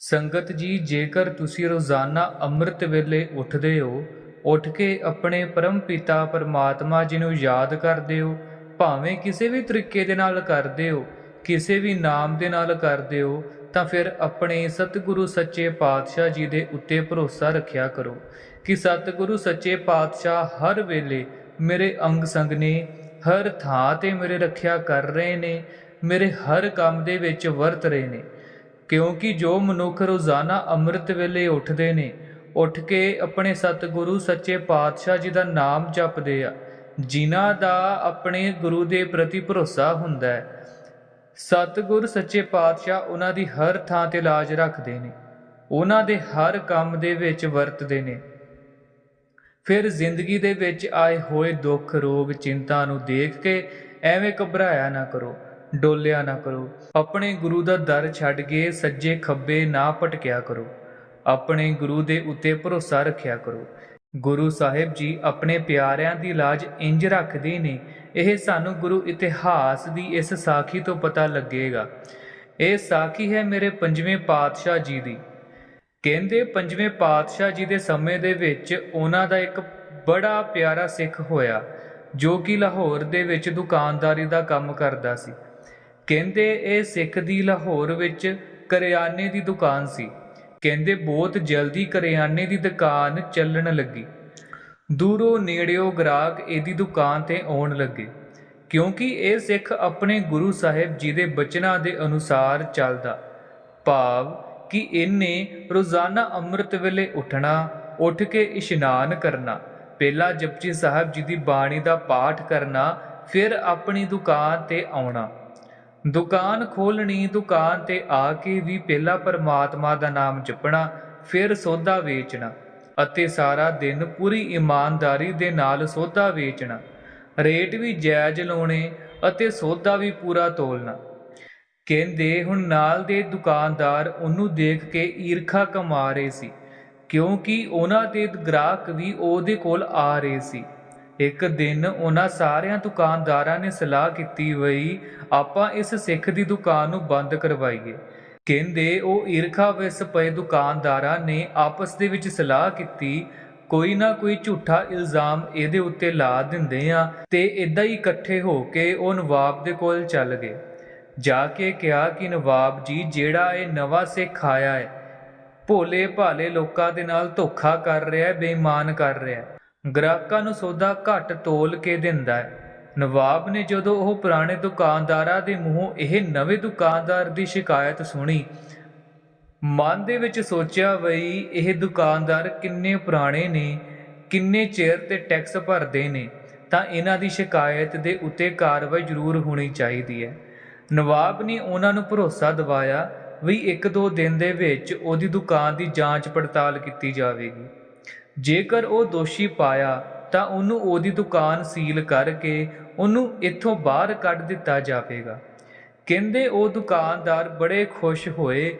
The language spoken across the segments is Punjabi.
ਸੰਗਤ ਜੀ, ਜੇਕਰ ਤੁਸੀਂ ਰੋਜ਼ਾਨਾ ਅੰਮ੍ਰਿਤ ਵੇਲੇ ਉੱਠਦੇ ਹੋ, ਉੱਠ ਕੇ ਆਪਣੇ ਪਰਮ ਪਿਤਾ ਪਰਮਾਤਮਾ ਜੀ ਨੂੰ ਯਾਦ ਕਰਦੇ ਹੋ, ਭਾਵੇਂ ਕਿਸੇ ਵੀ ਤਰੀਕੇ ਦੇ ਨਾਲ ਕਰਦੇ ਹੋ, ਕਿਸੇ ਵੀ ਨਾਮ ਦੇ ਨਾਲ ਕਰਦੇ ਹੋ, ਤਾਂ ਫਿਰ ਆਪਣੇ ਸਤਿਗੁਰੂ ਸੱਚੇ ਪਾਤਸ਼ਾਹ ਜੀ ਦੇ ਉੱਤੇ ਭਰੋਸਾ ਰੱਖਿਆ ਕਰੋ ਕਿ ਸਤਿਗੁਰੂ ਸੱਚੇ ਪਾਤਸ਼ਾਹ ਹਰ ਵੇਲੇ ਮੇਰੇ ਅੰਗ ਸੰਗ ਨੇ, ਹਰ ਥਾਂ ਤੇ ਮੇਰੇ ਰੱਖਿਆ ਕਰ ਰਹੇ ਨੇ, ਮੇਰੇ ਹਰ ਕੰਮ ਦੇ ਵਿੱਚ ਵਰਤ ਰਹੇ ਨੇ। ਕਿਉਂਕਿ ਜੋ ਮਨੁੱਖ ਰੋਜ਼ਾਨਾ ਅੰਮ੍ਰਿਤ ਵੇਲੇ ਉੱਠਦੇ ਨੇ, ਉੱਠ ਕੇ ਆਪਣੇ ਸਤਿਗੁਰੂ ਸੱਚੇ ਪਾਤਸ਼ਾਹ ਜੀ ਦਾ ਨਾਮ ਜਪਦੇ ਆ, ਜਿਨ੍ਹਾਂ ਦਾ ਆਪਣੇ ਗੁਰੂ ਦੇ ਪ੍ਰਤੀ ਭਰੋਸਾ ਹੁੰਦਾ ਹੈ। ਸਤਿਗੁਰ ਸੱਚੇ ਪਾਤਸ਼ਾਹ ਉਹਨਾਂ ਦੀ ਹਰ ਥਾਂ ਤੇ ਲਾਜ ਰੱਖਦੇ ਨੇ, ਉਹਨਾਂ ਦੇ ਹਰ ਕੰਮ ਦੇ ਵਿੱਚ ਵਰਤਦੇ ਨੇ। ਫਿਰ ਜ਼ਿੰਦਗੀ ਦੇ ਵਿੱਚ ਆਏ ਹੋਏ ਦੁੱਖ, ਰੋਗ, ਚਿੰਤਾ ਨੂੰ ਦੇਖ ਕੇ ਐਵੇਂ ਘਬਰਾਇਆ ਨਾ ਕਰੋ। ਡੋਲਿਆ ਨਾ ਕਰੋ। ਆਪਣੇ ਗੁਰੂ ਦਾ ਦਰ ਛੱਡ ਕੇ ਸੱਜੇ ਖੱਬੇ ਨਾ ਭਟਕਿਆ ਕਰੋ। ਆਪਣੇ ਗੁਰੂ ਦੇ ਉੱਤੇ ਭਰੋਸਾ ਰੱਖਿਆ ਕਰੋ। ਗੁਰੂ ਸਾਹਿਬ ਜੀ ਆਪਣੇ ਪਿਆਰਿਆਂ ਦੀ ਲਾਜ ਇੰਜ ਰੱਖਦੇ ਨੇ। ਇਹ ਸਾਨੂੰ ਗੁਰੂ ਇਤਿਹਾਸ ਦੀ ਇਸ ਸਾਖੀ ਤੋਂ ਪਤਾ ਲੱਗੇਗਾ। ਇਹ ਸਾਖੀ ਹੈ ਮੇਰੇ ਪੰਜਵੇਂ ਪਾਤਸ਼ਾਹ ਜੀ ਦੀ। ਕਹਿੰਦੇ ਪੰਜਵੇਂ ਪਾਤਸ਼ਾਹ ਜੀ ਦੇ ਸਮੇਂ ਦੇ ਵਿੱਚ ਉਹਨਾਂ ਦਾ ਇੱਕ ਬੜਾ ਪਿਆਰਾ ਸਿੱਖ ਹੋਇਆ, ਜੋ ਕਿ ਲਾਹੌਰ ਦੇ ਵਿੱਚ ਦੁਕਾਨਦਾਰੀ ਦਾ ਕੰਮ ਕਰਦਾ ਸੀ। ਕਹਿੰਦੇ ਇਹ ਸਿੱਖ ਦੀ ਲਾਹੌਰ ਵਿੱਚ ਕਰਿਆਨੇ ਦੀ ਦੁਕਾਨ ਸੀ। ਕਹਿੰਦੇ ਬਹੁਤ ਜਲਦੀ ਕਰਿਆਨੇ ਦੀ ਦੁਕਾਨ ਚੱਲਣ ਲੱਗੀ। ਦੂਰੋਂ ਨੇੜਿਓਂ ਗ੍ਰਾਹਕ ਇਹਦੀ ਦੁਕਾਨ ਤੇ ਆਉਣ ਲੱਗੇ। ਕਿਉਂਕਿ ਇਹ ਸਿੱਖ ਆਪਣੇ ਗੁਰੂ ਸਾਹਿਬ ਜੀ ਦੇ ਬਚਨਾਂ ਦੇ ਅਨੁਸਾਰ ਚੱਲਦਾ। ਭਾਵ ਕਿ ਇਹਨੇ ਰੋਜ਼ਾਨਾ ਅੰਮ੍ਰਿਤ ਵੇਲੇ ਉੱਠਣਾ, ਉੱਠ ਕੇ ਇਸ਼ਨਾਨ ਕਰਨਾ, ਪਹਿਲਾਂ ਜਪਜੀ ਸਾਹਿਬ ਜੀ ਦੀ ਬਾਣੀ ਦਾ ਪਾਠ ਕਰਨਾ, ਫਿਰ ਆਪਣੀ ਦੁਕਾਨ ਤੇ ਆਉਣਾ। ਦੁਕਾਨ ਖੋਲਣੀ ਦੁਕਾਨ ਤੇ ਆ ਕੇ ਵੀ ਪਹਿਲਾਂ ਪਰਮਾਤਮਾ ਦਾ ਨਾਮ ਜਪਣਾ, ਫਿਰ ਸੌਦਾ ਵੇਚਣਾ ਅਤੇ ਸਾਰਾ ਦਿਨ ਪੂਰੀ ਇਮਾਨਦਾਰੀ ਦੇ ਨਾਲ ਸੌਦਾ ਵੇਚਣਾ। ਰੇਟ ਵੀ ਜਾਇਜ਼ ਲਾਉਣੇ ਅਤੇ ਸੌਦਾ ਵੀ ਪੂਰਾ ਤੋਲਣਾ। ਕਹਿੰਦੇ ਹੁਣ ਨਾਲ ਦੇ ਦੁਕਾਨਦਾਰ ਉਹਨੂੰ ਦੇਖ ਕੇ ਈਰਖਾ ਕਮਾ ਰਹੇ ਸੀ, ਕਿਉਂਕਿ ਉਹਨਾਂ ਦੇ ਗ੍ਰਾਹਕ ਵੀ ਉਹਦੇ ਕੋਲ ਆ ਰਹੇ ਸੀ। ਇੱਕ ਦਿਨ ਉਹਨਾਂ ਸਾਰਿਆਂ ਦੁਕਾਨਦਾਰਾਂ ਨੇ ਸਲਾਹ ਕੀਤੀ ਵਈ ਆਪਾਂ ਇਸ ਸਿੱਖ ਦੀ ਦੁਕਾਨ ਨੂੰ ਬੰਦ ਕਰਵਾਈਏ। ਕਹਿੰਦੇ ਉਹ ਈਰਖਾ ਵਿੱਚ ਪਏ ਦੁਕਾਨਦਾਰਾਂ ਨੇ ਆਪਸ ਦੇ ਵਿੱਚ ਸਲਾਹ ਕੀਤੀ, ਕੋਈ ਨਾ ਕੋਈ ਝੂਠਾ ਇਲਜ਼ਾਮ ਇਹਦੇ ਉੱਤੇ ਲਾ ਦਿੰਦੇ ਆ ਤੇ ਇਦਾਂ ਹੀ ਇਕੱਠੇ ਹੋ ਕੇ ਉਹ ਨਵਾਬ ਦੇ ਕੋਲ ਚੱਲ ਗਏ। ਜਾ ਕੇ ਕਿਹਾ ਕਿ ਨਵਾਬ ਜੀ, ਜਿਹੜਾ ਇਹ ਨਵਾਂ ਸਿੱਖ ਆਇਆ ਹੈ ਭੋਲੇ ਭਾਲੇ ਲੋਕਾਂ ਦੇ ਨਾਲ ਧੋਖਾ ਕਰ ਰਿਹਾ ਹੈ, ਬੇਈਮਾਨ ਕਰ ਰਿਹਾ ਹੈ। ਗ੍ਰਾਹਕਾਂ ਨੂੰ ਸੌਦਾ ਘੱਟ ਤੋਲ ਕੇ ਦਿੰਦਾ ਹੈ। ਨਵਾਬ ਨੇ ਜਦੋਂ ਉਹ ਪੁਰਾਣੇ ਦੁਕਾਨਦਾਰਾਂ ਦੇ ਮੂੰਹੋਂ ਇਹ ਨਵੇਂ ਦੁਕਾਨਦਾਰ ਦੀ ਸ਼ਿਕਾਇਤ ਸੁਣੀ, ਮਨ ਦੇ ਵਿੱਚ ਸੋਚਿਆ ਬਈ ਇਹ ਦੁਕਾਨਦਾਰ ਕਿੰਨੇ ਪੁਰਾਣੇ ਨੇ, ਕਿੰਨੇ ਚਿਰ ਤੇ ਟੈਕਸ ਭਰਦੇ ਨੇ, ਤਾਂ ਇਹਨਾਂ ਦੀ ਸ਼ਿਕਾਇਤ ਦੇ ਉੱਤੇ ਕਾਰਵਾਈ ਜ਼ਰੂਰ ਹੋਣੀ ਚਾਹੀਦੀ ਹੈ। ਨਵਾਬ ਨੇ ਉਹਨਾਂ ਨੂੰ ਭਰੋਸਾ ਦਿਵਾਇਆ ਵੀ ਇੱਕ ਦੋ ਦਿਨ ਦੇ ਵਿੱਚ ਉਹਦੀ ਦੁਕਾਨ ਦੀ ਜਾਂਚ ਪੜਤਾਲ ਕੀਤੀ ਜਾਵੇਗੀ। ਜੇਕਰ ਉਹ ਦੋਸ਼ੀ ਪਾਇਆ ਤਾਂ ਉਹਨੂੰ ਉਹਦੀ ਦੁਕਾਨ ਸੀਲ ਕਰਕੇ ਉਹਨੂੰ ਇੱਥੋਂ ਬਾਹਰ ਕੱਢ ਦਿੱਤਾ ਜਾਵੇਗਾ। ਕਹਿੰਦੇ ਉਹ ਦੁਕਾਨਦਾਰ ਬੜੇ ਖੁਸ਼ ਹੋਏ।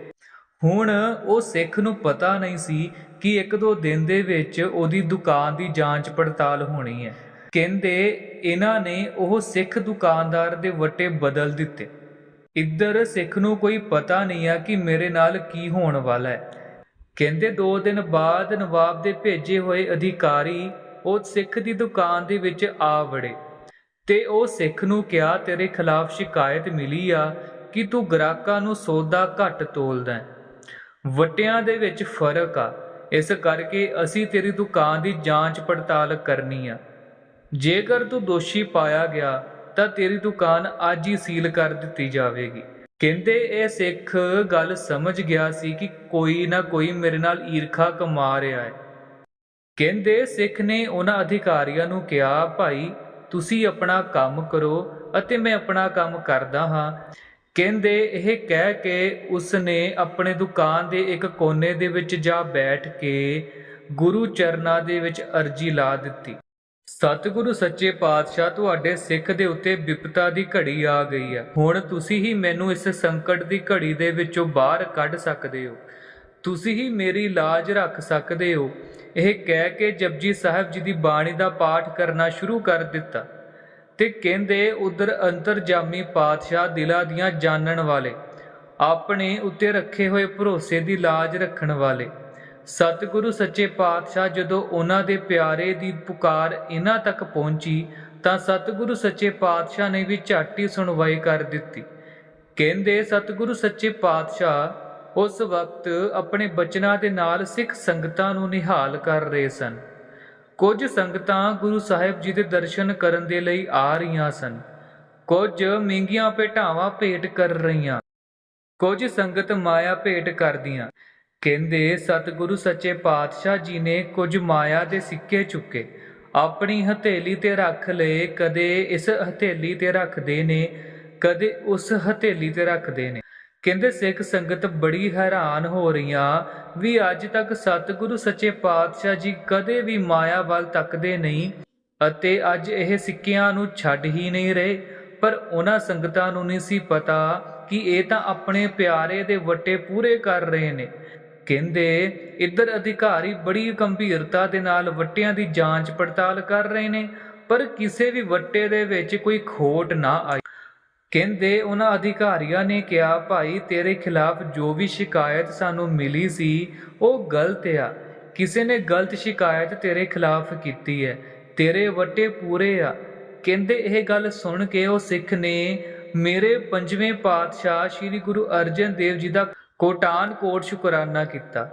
ਹੁਣ ਉਹ ਸਿੱਖ ਨੂੰ ਪਤਾ ਨਹੀਂ ਸੀ ਕਿ ਇੱਕ ਦੋ ਦਿਨ ਦੇ ਵਿੱਚ ਉਹਦੀ ਦੁਕਾਨ ਦੀ ਜਾਂਚ ਪੜਤਾਲ ਹੋਣੀ ਹੈ। ਕਹਿੰਦੇ ਇਹਨਾਂ ਨੇ ਉਹ ਸਿੱਖ ਦੁਕਾਨਦਾਰ ਦੇ ਵੱਟੇ ਬਦਲ ਦਿੱਤੇ। ਇੱਧਰ ਸਿੱਖ ਨੂੰ ਕੋਈ ਪਤਾ ਨਹੀਂ ਆ ਕਿ ਮੇਰੇ ਨਾਲ ਕੀ ਹੋਣ ਵਾਲਾ ਹੈ। ਕਹਿੰਦੇ 2 ਦਿਨ ਬਾਅਦ ਨਵਾਬ ਦੇ ਭੇਜੇ ਹੋਏ ਅਧਿਕਾਰੀ ਉਹ ਸਿੱਖ ਦੀ ਦੁਕਾਨ ਦੇ ਵਿੱਚ ਆ ਵੜੇ। ਤੇ ਉਹ ਸਿੱਖ ਨੂੰ ਕਿਹਾ, ਤੇਰੇ ਖਿਲਾਫ ਸ਼ਿਕਾਇਤ ਮਿਲੀ ਆ ਕਿ ਤੂੰ ਗ੍ਰਾਹਕਾਂ ਨੂੰ ਸੌਦਾ ਘੱਟ ਤੋਲਦਾ ਹੈ। ਵਟਿਆਂ ਦੇ ਵਿੱਚ ਫ਼ਰਕ ਆ। ਇਸ ਕਰਕੇ ਅਸੀਂ ਤੇਰੀ ਦੁਕਾਨ ਦੀ ਜਾਂਚ ਪੜਤਾਲ ਕਰਨੀ ਆ। ਜੇਕਰ ਤੂੰ ਦੋਸ਼ੀ ਪਾਇਆ ਗਿਆ ਤਾਂ ਤੇਰੀ ਦੁਕਾਨ ਅੱਜ ਹੀ ਸੀਲ ਕਰ ਦਿੱਤੀ ਜਾਵੇਗੀ। ਕਹਿੰਦੇ ਇਹ ਸਿੱਖ ਗੱਲ ਸਮਝ ਗਿਆ ਸੀ ਕਿ ਕੋਈ ਨਾ ਕੋਈ ਮੇਰੇ ਨਾਲ ਈਰਖਾ ਕਮਾ ਰਿਹਾ ਹੈ। ਕਹਿੰਦੇ ਸਿੱਖ ਨੇ ਉਹਨਾਂ ਅਧਿਕਾਰੀਆਂ ਨੂੰ ਕਿਹਾ, ਭਾਈ, ਤੁਸੀਂ ਆਪਣਾ ਕੰਮ ਕਰੋ ਅਤੇ ਮੈਂ ਆਪਣਾ ਕੰਮ ਕਰਦਾ ਹਾਂ। ਕਹਿੰਦੇ ਇਹ ਕਹਿ ਕੇ ਉਸਨੇ ਆਪਣੇ ਦੁਕਾਨ ਦੇ ਇੱਕ ਕੋਨੇ ਦੇ ਵਿੱਚ ਜਾ ਬੈਠ ਕੇ ਗੁਰੂ ਚਰਨਾਂ ਦੇ ਵਿੱਚ ਅਰਜੀ ਲਾ ਦਿੱਤੀ। ਸਤਿਗੁਰੂ ਸੱਚੇ ਪਾਤਸ਼ਾਹ ਤੁਹਾਡੇ ਸਿੱਖ ਦੇ ਉੱਤੇ ਵਿਪਤਾ ਦੀ ਘੜੀ ਆ ਗਈ ਹੈ ਹੁਣ ਤੁਸੀਂ ਹੀ ਮੈਨੂੰ ਇਸ ਸੰਕਟ ਦੀ ਘੜੀ ਦੇ ਵਿੱਚੋਂ ਬਾਹਰ ਕੱਢ ਸਕਦੇ ਹੋ। ਤੁਸੀਂ ਹੀ ਮੇਰੀ ਲਾਜ ਰੱਖ ਸਕਦੇ ਹੋ। ਇਹ ਕਹਿ ਕੇ ਜਪਜੀ ਸਾਹਿਬ ਜੀ ਦੀ ਬਾਣੀ ਦਾ ਪਾਠ ਕਰਨਾ ਸ਼ੁਰੂ ਕਰ ਦਿੱਤਾ ਤੇ ਕਹਿੰਦੇ, ਉਧਰ ਅੰਤਰਜਾਮੀ ਪਾਤਸ਼ਾਹ ਦਿਲਾਂ ਦੀਆਂ ਜਾਣਨ ਵਾਲੇ, ਆਪਣੇ ਉੱਤੇ ਰੱਖੇ ਹੋਏ ਭਰੋਸੇ ਦੀ ਲਾਜ ਰੱਖਣ ਵਾਲੇ ਸਤਿਗੁਰੂ ਸੱਚੇ ਪਾਤਸ਼ਾਹ ਜਦੋਂ ਉਹਨਾਂ ਦੇ ਪਿਆਰੇ ਦੀ ਪੁਕਾਰ ਇਹਨਾਂ ਤੱਕ ਪਹੁੰਚੀ ਤਾਂ ਸਤਿਗੁਰੂ ਸੱਚੇ ਪਾਤਸ਼ਾਹ ਨੇ ਵੀ ਝਾਟੀ ਸੁਣਵਾਈ ਕਰ ਦਿੱਤੀ। ਕਹਿੰਦੇ ਸਤਿਗੁਰੂ ਸੱਚੇ ਪਾਤਸ਼ਾਹ, ਉਸ ਵਕਤ ਆਪਣੇ ਬਚਨਾਂ ਦੇ ਨਾਲ ਸਿੱਖ ਸੰਗਤਾਂ ਨੂੰ ਨਿਹਾਲ ਕਰ ਰਹੇ ਸਨ। ਕੁਝ ਸੰਗਤਾਂ ਗੁਰੂ ਸਾਹਿਬ ਜੀ ਦੇ ਦਰਸ਼ਨ ਕਰਨ ਦੇ ਲਈ ਆ ਰਹੀਆਂ ਸਨ। ਕੁਝ ਮਹਿੰਗੀਆਂ ਭੇਟਾਵਾਂ ਭੇਟ ਕਰ ਰਹੀਆਂ। ਕੁਝ ਸੰਗਤ ਮਾਇਆ ਭੇਟ ਕਰਦੀਆਂ। ਕਹਿੰਦੇ, ਸਤਿਗੁਰੂ ਸੱਚੇ ਪਾਤਸ਼ਾਹ ਜੀ ਨੇ ਕੁਝ ਮਾਇਆ ਦੇ ਸਿੱਕੇ ਚੁੱਕੇ। ਆਪਣੀ ਹਥੇਲੀ ਤੇ ਰੱਖ ਲਏ, ਕਦੇ ਇਸ ਹਥੇਲੀ ਤੇ ਰੱਖਦੇ ਨੇ, ਕਦੇ ਉਸ ਹਥੇਲੀ ਤੇ ਰੱਖਦੇ ਨੇ। ਕਹਿੰਦੇ, ਸਿੱਖ ਸੰਗਤ ਬੜੀ ਹੈਰਾਨ ਹੋ ਰਹੀਆਂ ਵੀ ਅੱਜ ਤੱਕ ਸਤਿਗੁਰੂ ਸੱਚੇ ਪਾਤਸ਼ਾਹ ਜੀ ਕਦੇ ਵੀ ਮਾਇਆ ਵੱਲ ਤੱਕਦੇ ਨਹੀਂ ਅਤੇ ਅੱਜ ਇਹ ਸਿੱਕਿਆਂ ਨੂੰ ਛੱਡ ਹੀ ਨਹੀਂ ਰਹੇ। ਪਰ ਉਹਨਾਂ ਸੰਗਤਾਂ ਨੂੰ ਨਹੀਂ ਸੀ ਪਤਾ ਕਿ ਇਹ ਤਾਂ ਆਪਣੇ ਪਿਆਰੇ ਦੇ ਵੱਟੇ ਪੂਰੇ ਕਰ ਰਹੇ ਨੇ। ਕਹਿੰਦੇ, ਇੱਧਰ ਅਧਿਕਾਰੀ ਬੜੀ ਗੰਭੀਰਤਾ ਦੇ ਨਾਲ ਵੱਟਿਆਂ ਦੀ ਜਾਂਚ ਪੜਤਾਲ ਕਰ ਰਹੇ ਨੇ, ਪਰ ਕਿਸੇ ਵੀ ਵੱਟੇ ਦੇ ਵਿੱਚ ਕੋਈ ਖੋਟ ਨਾ ਆਈ। ਕਹਿੰਦੇ, ਉਹਨਾਂ ਅਧਿਕਾਰੀਆਂ ਨੇ ਕਿਹਾ, ਭਾਈ, ਤੇਰੇ ਖਿਲਾਫ ਜੋ ਵੀ ਸ਼ਿਕਾਇਤ ਸਾਨੂੰ ਮਿਲੀ ਸੀ, ਉਹ ਗਲਤ ਆ। ਕਿਸੇ ਨੇ ਗਲਤ ਸ਼ਿਕਾਇਤ ਤੇਰੇ ਖਿਲਾਫ ਕੀਤੀ ਹੈ। ਤੇਰੇ ਵੱਟੇ ਪੂਰੇ ਆ। ਕਹਿੰਦੇ, ਇਹ ਗੱਲ ਸੁਣ ਕੇ ਉਹ ਸਿੱਖ ਨੇ, ਮੇਰੇ ਪੰਜਵੇਂ ਪਾਤਸ਼ਾਹ ਸ੍ਰੀ ਗੁਰੂ ਅਰਜਨ ਦੇਵ ਜੀ ਦਾ ਕੋਟਾਨ ਕੋਟ ਸ਼ੁਕਰਾਨਾ ਕੀਤਾ।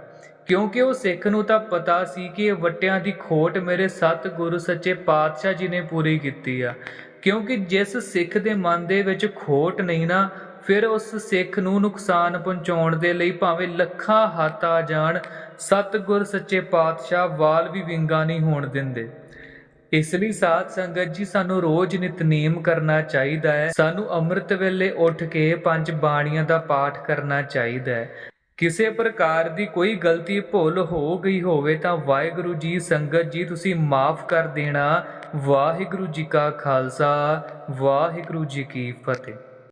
ਕਿਉਂਕਿ ਉਹ ਸਿੱਖ ਨੂੰ ਤਾਂ ਪਤਾ ਸੀ ਕਿ ਇਹ ਵੱਟਿਆਂ ਦੀ ਖੋਟ ਮੇਰੇ ਸਤ ਗੁਰੂ ਸੱਚੇ ਪਾਤਸ਼ਾਹ ਜੀ ਨੇ ਪੂਰੀ ਕੀਤੀ ਆ। ਕਿਉਂਕਿ ਜਿਸ ਸਿੱਖ ਦੇ ਮਨ ਦੇ ਵਿੱਚ ਖੋਟ ਨਹੀਂ ਨਾ, ਫਿਰ ਉਸ ਸਿੱਖ ਨੂੰ ਨੁਕਸਾਨ ਪਹੁੰਚਾਉਣ ਦੇ ਲਈ ਭਾਵੇਂ ਲੱਖਾਂ ਹੱਥ ਆ ਜਾਣ, ਸਤਿਗੁਰ ਸੱਚੇ ਪਾਤਸ਼ਾਹ ਵਾਲ ਵੀ ਵਿੰਗਾ ਨਹੀਂ ਹੋਣ ਦਿੰਦੇ। ਇਸ ਲਈ ਸਾਧ ਸੰਗਤ ਜੀ, ਸਾਨੂੰ ਰੋਜ਼ ਨਿਤਨੇਮ ਕਰਨਾ ਚਾਹੀਦਾ ਹੈ। ਸਾਨੂੰ ਅੰਮ੍ਰਿਤ ਵੇਲੇ ਉੱਠ ਕੇ ਪੰਜ ਬਾਣੀਆਂ ਦਾ ਪਾਠ ਕਰਨਾ ਚਾਹੀਦਾ ਹੈ। ਕਿਸੇ ਪ੍ਰਕਾਰ ਦੀ ਕੋਈ ਗਲਤੀ ਭੁੱਲ ਹੋ ਗਈ ਹੋਵੇ ਤਾਂ ਵਾਹਿਗੁਰੂ ਜੀ, ਸੰਗਤ ਜੀ, ਤੁਸੀਂ ਮਾਫ ਕਰ ਦੇਣਾ। ਵਾਹਿਗੁਰੂ ਜੀ ਕਾ ਖਾਲਸਾ, ਵਾਹਿਗੁਰੂ ਜੀ ਕੀ ਫਤਿਹ।